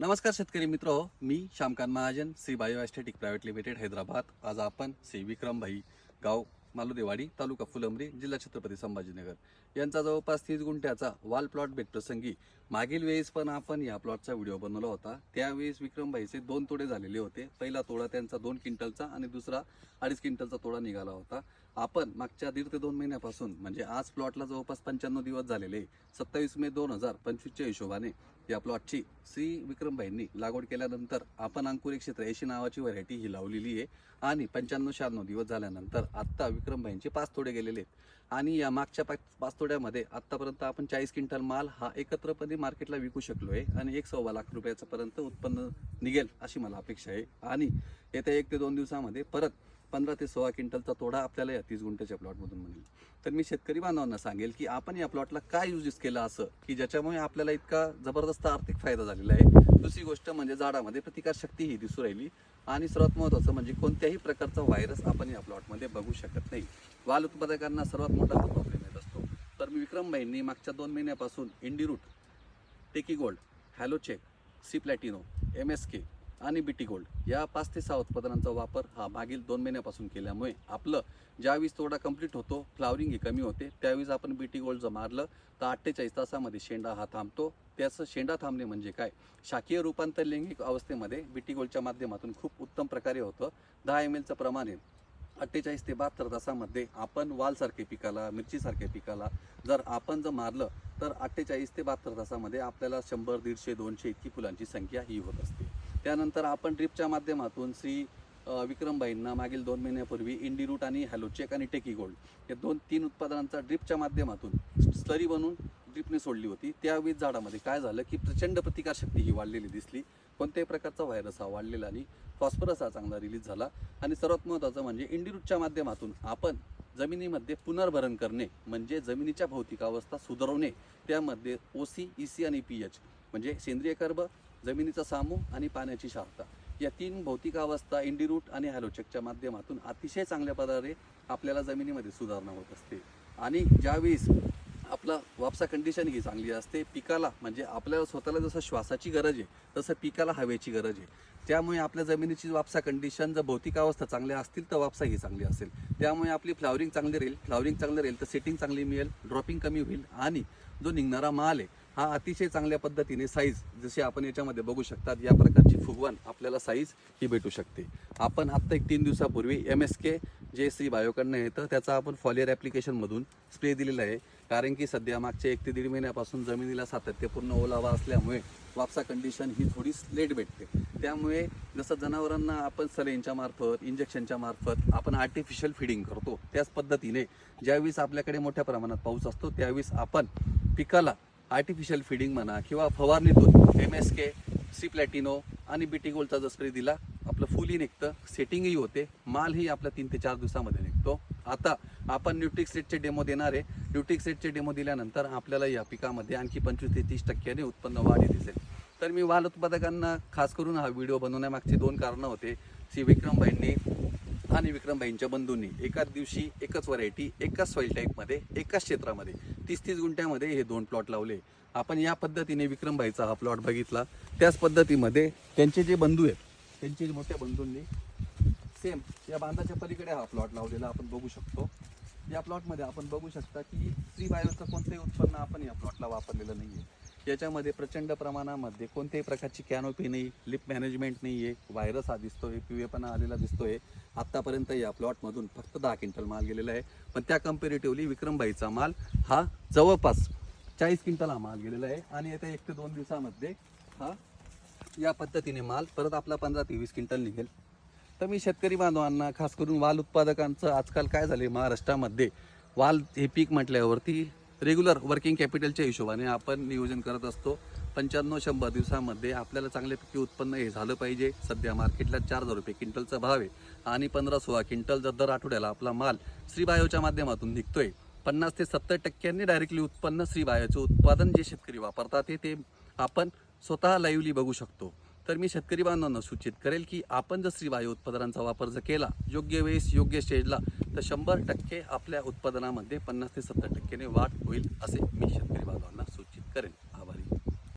नमस्कार शेतकरी मित्र हो मी Shyamkant Mahajan Shri bio aesthetic private limited Hyderabad. आज आपण श्री विक्रम भाई गाव मालुदेवाडी तालुका फुलंबरी जिल्हा छत्रपती संभाजीनगर. यांचा जवळपास तीस गुंठ्याचा वाल प्लॉट भेटप्रसंगी मागील वेळेस पण आपण या प्लॉटचा व्हिडिओ बनवला होता. त्यावेळेस विक्रमभाईचे दोन तोडे झालेले होते. पहिला तोडा त्यांचा दोन क्विंटलचा आणि दुसरा अडीच क्विंटलचा तोडा निघाला होता. आपण मागच्या दीड ते दोन महिन्यापासून म्हणजे आज प्लॉटला जवळपास पंच्याण्णव दिवस झालेले सत्तावीस मे दोन हजार पंचवीसच्या हिशोबाने या प्लॉटची श्री विक्रमभाईंनी लागवड केल्यानंतर आपण अंकुर क्षेत्र एशी नावाची व्हरायटी ही लावलेली आहे. आणि पंच्याण्णव शहाण्णव दिवस झाल्यानंतर आत्ता विक्रमभाईंचे पाच तोडे गेलेले आहेत. आणि या मागच्या पाच पाच तोड्यामध्ये आत्तापर्यंत आपण चाळीस क्विंटल माल हा एकत्रपणे मार्केटला विकू शकलो आहे आणि एक सव्वा लाख रुपयाचं पर्यंत उत्पन्न निघेल अशी मला अपेक्षा आहे. आणि येत्या एक ते दोन दिवसामध्ये परत पंधरा ते सोळा क्विंटलचा तोडा आपल्याला या तीस गुंठ्याच्या प्लॉटमधून मिळेल. तर मी शेतकरी बांधवांना सांगेल की आपण या प्लॉटला काय युजेस केलं असं की ज्याच्यामुळे आपल्याला इतका जबरदस्त आर्थिक फायदा झालेला आहे. दुसरी गोष्ट म्हणजे झाडामध्ये प्रतिकारशक्ती ही दिसू राहिली. आणि सर्वात महत्त्वाचं म्हणजे कोणत्याही प्रकारचा व्हायरस आपण या प्लॉटमध्ये बघू शकत नाही. वाल उत्पादकांना सर्वात मोठा प्रॉब्लेम येत असतो. तर मी विक्रमभाईंनी मागच्या दोन महिन्यापासून इंडिरूट टेकी gold हॅलोचेक C platino M S K आणि बीटी गोल्ड. या पाच ते सहा उत्पादनांचा वापर हा मागील दोन महिन्यापासून केल्यामुळे आपलं ज्यावेळेस तोडा कंप्लीट होतो फ्लावरिंग ही कमी होते त्यावेळेस आपण बीटी गोल्ड जर मारलं तर अठ्ठेचाळीस तासामध्ये शेंडा हा थांबतो. त्याचं शेंडा थांबणे म्हणजे काय? शाकीय रूपांतर लैंगिक अवस्थेमध्ये बीटी गोल्डच्या माध्यमातून खूप उत्तम प्रकारे होतं. दहा एम एलचं प्रमाण आहे. अठ्ठेचाळीस ते बहात्तर तासामध्ये आपण वालसारखे पिकाला मिरचीसारख्या पिकाला जर आपण जर मारलं तर अठ्ठेचाळीस ते बहात्तर तासामध्ये आपल्याला शंभर दीडशे दोनशे इतकी फुलांची संख्या ही होत असते. त्यानंतर आपण ड्रिपच्या माध्यमातून श्री विक्रमबाईंना मागील दोन महिन्यापूर्वी इंडिरूट आणि हॅलोचेक आणि टेकी गोल्ड या दोन तीन उत्पादनांचा ड्रिपच्या माध्यमातून स्लरी बनवून ड्रिपने सोडली होती. त्यावेळी झाडामध्ये काय झालं की प्रचंड प्रतिकारशक्ती ही वाढलेली दिसली. कोणत्याही प्रकारचा व्हायरस हा वाढलेला नाही. फॉस्फरस हा चांगला रिलीज झाला. आणि सर्वात महत्त्वाचं म्हणजे इंडिरूटच्या माध्यमातून आपण जमिनीमध्ये पुनर्भरण करणे म्हणजे जमिनीच्या भौतिक अवस्था सुधारवणे त्यामध्ये ओसी सी आणि पी एच म्हणजे सेंद्रिय कर्ब जमिनीचा सामू आणि पाण्याची क्षारता या तीन भौतिक अवस्था इंडिरूट आणि हॅलोचेकच्या माध्यमातून अतिशय चांगल्या प्रकारे आपल्याला जमिनीमध्ये सुधारणा होत असते. आणि ज्यावेळेस आपला वापसा कंडिशन ही चांगली असते पिकाला म्हणजे आपल्याला स्वतःला जसं श्वासाची गरज आहे तसं पिकाला हवेची गरज आहे. त्यामुळे आपल्या जमिनीची वापसा कंडिशन जर भौतिक अवस्था चांगल्या असतील तर वापसा ही चांगली असेल. त्यामुळे आपली फ्लावरिंग चांगली राहील फ्लावरिंग चांगली राहील तर सेटिंग चांगली मिळेल ड्रॉपिंग कमी होईल आणि जो निघणारा माल आहे हा अतिशय चांगल्या पद्धतीने साईज जशी आपण याच्यामध्ये बघू शकतात या प्रकारची फुगवण आपल्याला साईज ही भेटू शकते. आपण आत्ता एक तीन दिवसापूर्वी एम एस के जे श्री बायोकडनं येतं त्याचा आपण फॉलियर ॲप्लिकेशनमधून स्प्रे दिलेला आहे. कारण की सध्या मागच्या एक ते दीड महिन्यापासून जमिनीला सातत्यपूर्ण ओलावा असल्यामुळे वापसा कंडिशन ही थोडी लेट भेटते. त्यामुळे जसं जनावरांना आपण सलेंच्या मार्फत इंजेक्शनच्या मार्फत आपण आर्टिफिशियल फिडिंग करतो त्याच पद्धतीने ज्यावेळेस आपल्याकडे मोठ्या प्रमाणात पाऊस असतो त्यावेळेस आपण पिकाला आर्टिफिशियल फिडिंग म्हणा किंवा फवारणीतून M S K C platino आणि बीटी गोल्डचा जर स्प्रे दिला आपलं फुलही निघतं सेटिंगही होते मालही आपला तीन ते चार दिवसामध्ये निघतो. आता आपण न्यूट्रिक सेटचे डेमो देणार आहे. न्यूट्रिक सेटचे डेमो दिल्यानंतर आपल्याला या पिकामध्ये आणखी पंचवीस ते तीस टक्क्याने उत्पन्न वाढी दिसेल. तर मी वाल उत्पादकांना खास करून हा व्हिडिओ बनवण्यामागची दोन कारणं होते. श्री विक्रमबाईंनी आणि विक्रमबाईंच्या बंधूंनी एकाच दिवशी एकच व्हरायटी एकाच सॉईल टाईपमध्ये एकाच क्षेत्रामध्ये तीस तीस गुंठ्यामध्ये हे दोन प्लॉट लावले. आपण या पद्धतीने विक्रमभाईचा हा प्लॉट बघितला. त्याच पद्धतीमध्ये त्यांचे जे बंधू आहेत त्यांचे जे मोठ्या बंधूंनी सेम या बांधाच्या पलीकडे हा प्लॉट लावलेला आपण बघू शकतो. या प्लॉटमध्ये आपण बघू शकता की फ्री बायोचं कोणतंही उत्पन्न आपण या प्लॉटला वापरलेलं नाही आहे याच्यामध्ये प्रचंड प्रमाणामध्ये कोणत्याही प्रकारची कॅनोपी नाही लिप मॅनेजमेंट नाही आहे. व्हायरस हा दिसतोय पिवेपणा आलेला दिसतोय. आत्तापर्यंत या प्लॉटमधून फक्त दहा क्विंटल माल गेलेला आहे. पण त्या कम्पेरेटिव्हली विक्रमभाईचा माल हा जवळपास चाळीस क्विंटल हा माल गेलेला आहे. आणि येत्या एक ते दोन दिवसामध्ये हा या पद्धतीने माल परत आपला पंधरा ते वीस क्विंटल निघेल. तर मी शेतकरी बांधवांना खास करून वाल उत्पादकांचं आजकाल काय झाले महाराष्ट्रामध्ये वाल हे पीक म्हटल्यावरती रेग्युलर वर्किंग कॅपिटलच्या हिशोबाने आपण नियोजन करत असतो. पंच्याण्णव शंभर दिवसामध्ये आपल्याला चांगल्यापैकी उत्पन्न हे झालं पाहिजे. सध्या मार्केटला चार हजार रुपये क्विंटलचा भाव आहे आणि पंधरा सोळा क्विंटल जर दर आठवड्याला आपला माल श्रीबायोच्या माध्यमातून निघतोय. पन्नास ते सत्तर टक्क्यांनी डायरेक्टली उत्पन्न श्रीबायोचं उत्पादन जे शेतकरी वापरतात ते आपण स्वतः लाईव्हली बघू शकतो. तर मी शेतकरी बांधवांना सूचित करेल की आपण जर श्रीबायो उत्पादनांचा वापर जर केला योग्य वेळेस योग्य स्टेजला तर शंभर टक्के आपल्या उत्पादनामध्ये पन्नास ते सत्तर टक्क्याने वाढ होईल असे मी शेतकरी बांधवांना सूचित करेन.